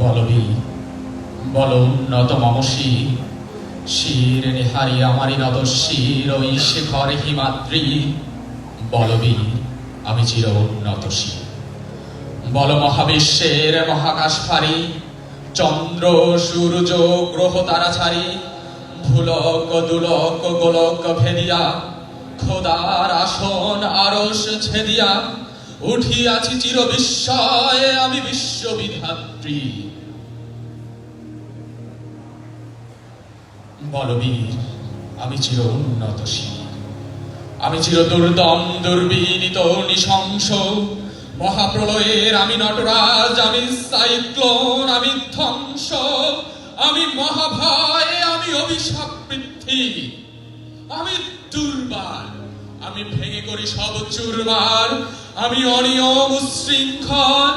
বলবি বল, উন্নত মমসি শির নিহারি আমারি নত শির, ওই শেখর হিমাদ্রি। বলবি আমি চির উন্নত শির। বল মহাবিশ্বের মহাকাশ ফারি চন্দ্র, সূর্য, গ্রহ তারা ছাড়ি। ভুলক, দুলক, গোলক ভেদিয়া, খোদার আসন আরস ছেদিয়া। উঠিয়াছি চির বিস্ময়ে আমি বিশ্ববিধাত্রী। বলবীর আমি চির উন্নতশীল আমি চির দুর্দম দুর্বিনীত নৃশংস। মহাপ্রলয়ের আমি নটরাজ, আমি সাইক্লোন, আমি ধ্বংস। আমি মহাভয়, আমি অভিশাপ বৃদ্ধি আমি দুর্বার, আমি ভেঙে করি সব চুরবার আমি অনিয়ম উশৃঙ্খল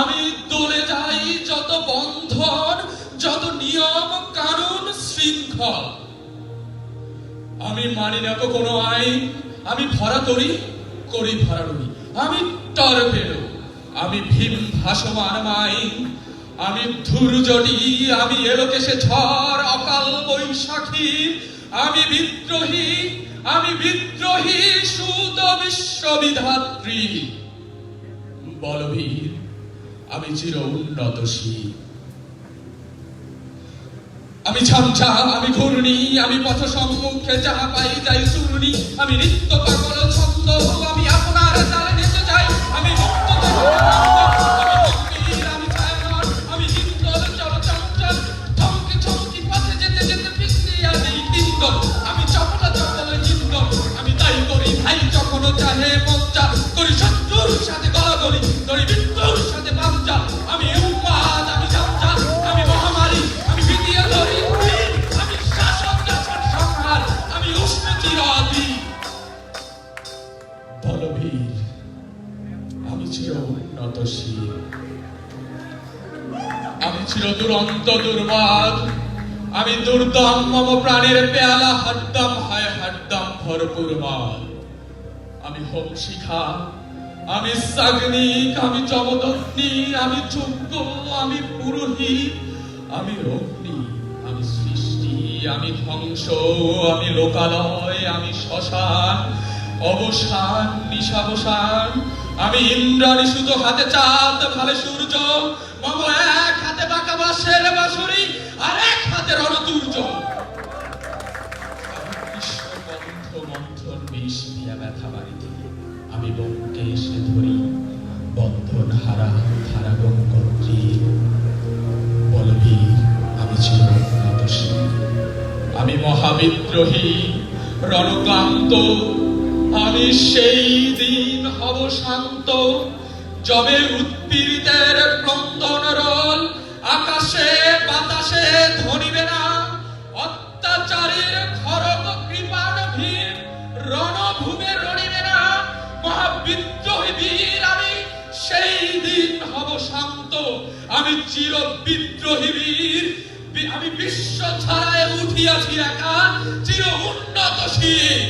আমি দলে যাই যত বন্ধন আমি মানি না তো কোনো আইন। আমি ভরা তরি, করি ভরাডুবি আমি টরপেডো আমি ভীম ভাসমান মাইন। আমি ধুরজটি আমি এলোকেশে ঝড়, অকাল বৈশাখী। আমি বিদ্রোহী। আমি বিদ্রোহী সুত বিশ্ববিধাত্রী বলবীর, আমি চির উন্নতশীল। আমি ঝঞ্ঝা আমি ঘূর্ণি আমি পথ সম্মুখে যাহা পাই যাই চূর্ণি আমি নিত্য চির উন্নতশীল আমি চির দুরন্ত দুর্বাদ আমি দুর্দম, মম প্রাণের পেয়ালা হরদম হয় হরদম ভরপুর আমি হোম শিখা আমি সাগ্নিক, আমি জমদগ্নি আমি যজ্ঞ, আমি পুরোহিত। আমি অগ্নি, আমি সৃষ্টি, আমি ধ্বংস, আমি লোকালয়, আমি শ্মশান, অবসান, নিশাবসান আমি ইন্দ্রাণী শুধু হাতে চাঁদ ভালে সূর্য মম এক হাতে বাঁকা বাঁশের বাঁশুরি, আর এক হাতে রণদুর্য আমি বোনকে এসে ধরি বন্ধন হারা, ধারা গঙ্গত্রী বলবীর, আমি ছিল আমি মহাবিদ্রোহী, রণক্লান্ত আমি সেই দিন হব শান্ত, যবে উৎপীড়িতের ক্রন্দন রল, আকাশে বাতাসে ধনিবে না, অত্যাচারের খরগ কৃপাণ ভিড়, রণভূমে রণিবে না, মহাবিদ্রোহী বীর, আমি সেই দিন হব শান্ত, আমি চির বিদ্রোহী বীর আমি বিশ্ব ছাড়ায় উঠিয়াছি একা, চির উন্নতশীল